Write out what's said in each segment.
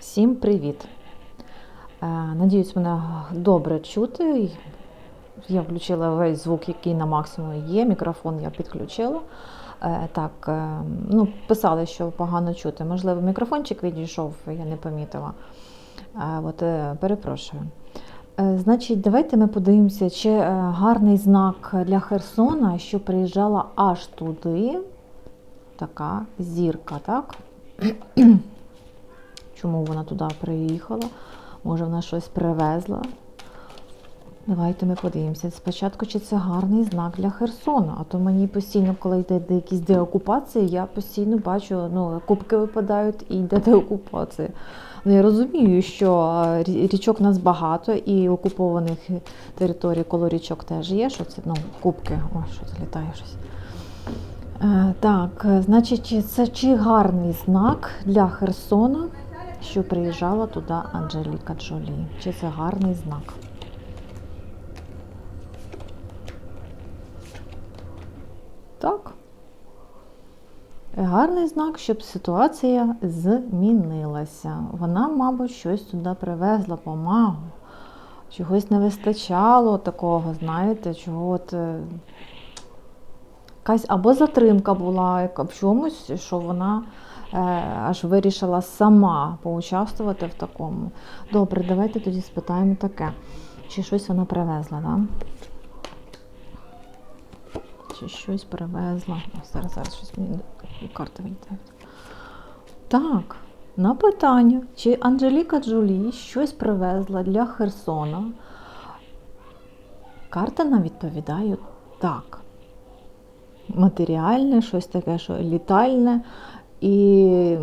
Всім привіт! Е, Надіюсь, мене добре чути. Я включила весь звук, який на максимум є. Мікрофон я підключила. Е, Так, е, ну, писали, що погано чути. Можливо, мікрофончик відійшов, я не помітила. От, перепрошую. Значить, давайте ми подивимося, чи гарний знак для Херсона, що приїжджала аж туди. Така зірка, так? Чому вона туди приїхала? Може, вона щось привезла? Давайте ми подивимося. Спочатку, чи це гарний знак для Херсона. А то мені постійно, коли йде якісь деокупації, я постійно бачу, ну, кубки випадають і йде деокупація. Ну, я розумію, що річок нас багато і окупованих територій коло річок теж є. Що це? Ну, кубки. Ой, що це літає щось. Е, Так, значить, це чи гарний знак для Херсона, що приїжджала туди Анжеліка Джолі? Чи це гарний знак? Так. Гарний знак, щоб ситуація змінилася. Вона, мабуть, щось туди привезла, помагу. Чогось не вистачало такого, знаєте, чого от. е, якась або затримка була в чомусь, що вона аж вирішила сама поучаствувати в такому. Добре, давайте тоді спитаємо таке. Чи щось вона привезла, да? Чи щось привезла? О, зараз, зараз щось мені карта вийде. Так, на питання, чи Анжеліка Джолі щось привезла для Херсона? Карта нам відповідає так матеріальне, щось таке, що літальне і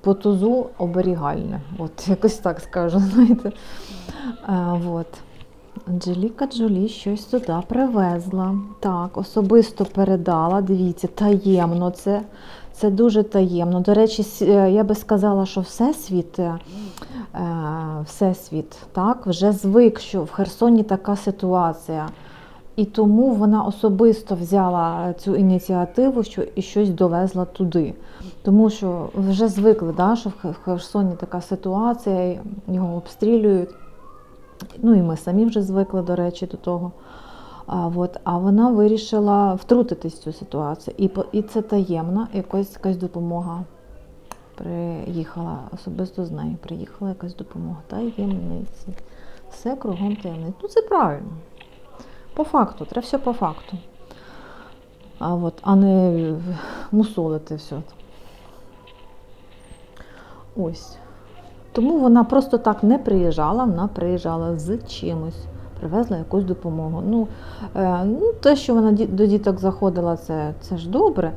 по тузу оберігальне. От якось так скажу, знаєте. А, от. Анжеліка Джолі щось туди привезла. Так, особисто передала. Дивіться, таємно це. Це дуже таємно. До речі, е, я би сказала, що Всесвіт, е, е, Всесвіт так, вже звик, що в Херсоні така ситуація. І тому вона особисто взяла цю ініціативу що і щось довезла туди. Тому що вже звикли, да, що в Херсоні така ситуація, його обстрілюють. Ну і ми самі вже звикли, до речі, до того. А, от, а вона вирішила втрутитись в цю ситуацію. І, і це таємна, якась, якась допомога приїхала, особисто з нею приїхала якась допомога. Таємниці. Все кругом таємниць. Ну це правильно. По факту, треба все по факту. А, от, а не мусолити все. Ось. Тому вона просто так не приїжджала, вона приїжджала з чимось, привезла якусь допомогу. Ну, е, ну те, що вона до діток заходила, це, це ж добре.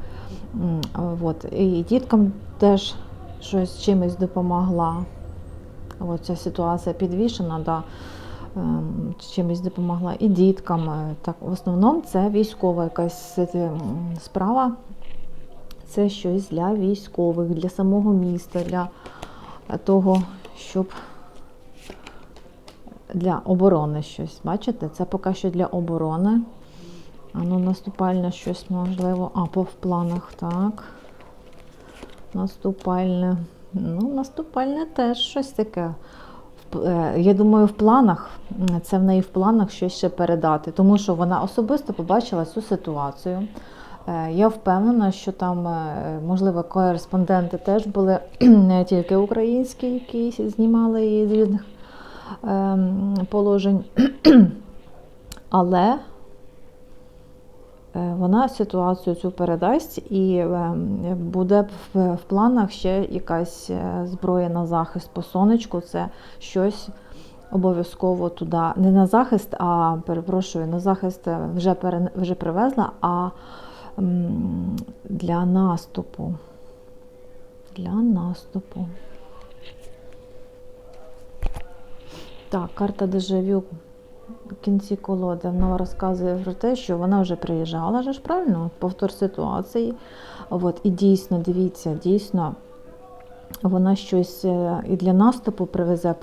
От. І діткам теж щось чимось допомогла. От ця ситуація підвішена, да, чимось допомогла і діткам. Е, Так, в основному це військова якась е, справа. Це щось для військових, для самого міста, для того, щоб для оборони щось. Бачите, це поки що для оборони. А ну, наступальне щось можливо. А, по в планах, так. Наступальне. Ну, наступальне теж щось таке. Е, Я думаю, в планах, це в неї в планах щось ще передати, тому що вона особисто побачила цю ситуацію. Е, Я впевнена, що там, е, можливо, кореспонденти теж були не тільки українські, які знімали її з різних ем, положень, але вона ситуацію цю передасть і ем, буде в, в планах ще якась е, зброя на захист по сонечку. Це щось обов'язково туди. Не на захист, а перепрошую, на захист е, вже, пере, вже привезла, а для наступу. Для наступу. Так, карта дежавю кінці колоди вона розказує про те, що вона вже приїжджала, ж правильно? Повтор ситуації. От, і дійсно, дивіться, дійсно вона щось е, і для наступу привезе,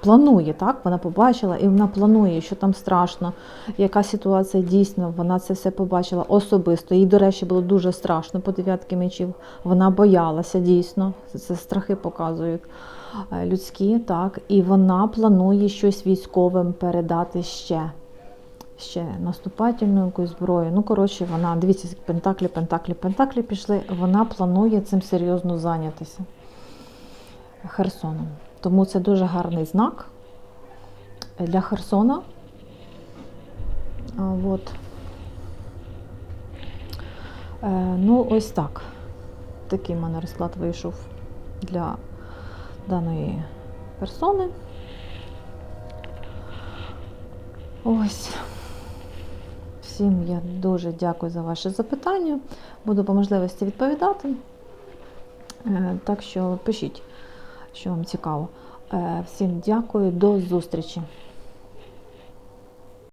планує, так? Вона побачила і вона планує, що там страшно, яка ситуація дійсно, вона це все побачила особисто. Їй, до речі, було дуже страшно по дев'ятки мечів. Вона боялася дійсно. Це- Це страхи показують е, людські, так. І вона планує щось військовим передати ще. Ще наступательну якусь зброю. Ну, коротше, вона, дивіться, пентаклі, пентаклі, пентаклі пішли. Вона планує цим серйозно зайнятися Херсоном. Тому це дуже гарний знак для Херсона. От. Е, ну, ось так. Такий в мене розклад вийшов для даної персони. Ось. Всім я дуже дякую за ваше запитання. Буду по можливості відповідати. Е, Так що пишіть, що вам цікаво. Е, Всім дякую, до зустрічі.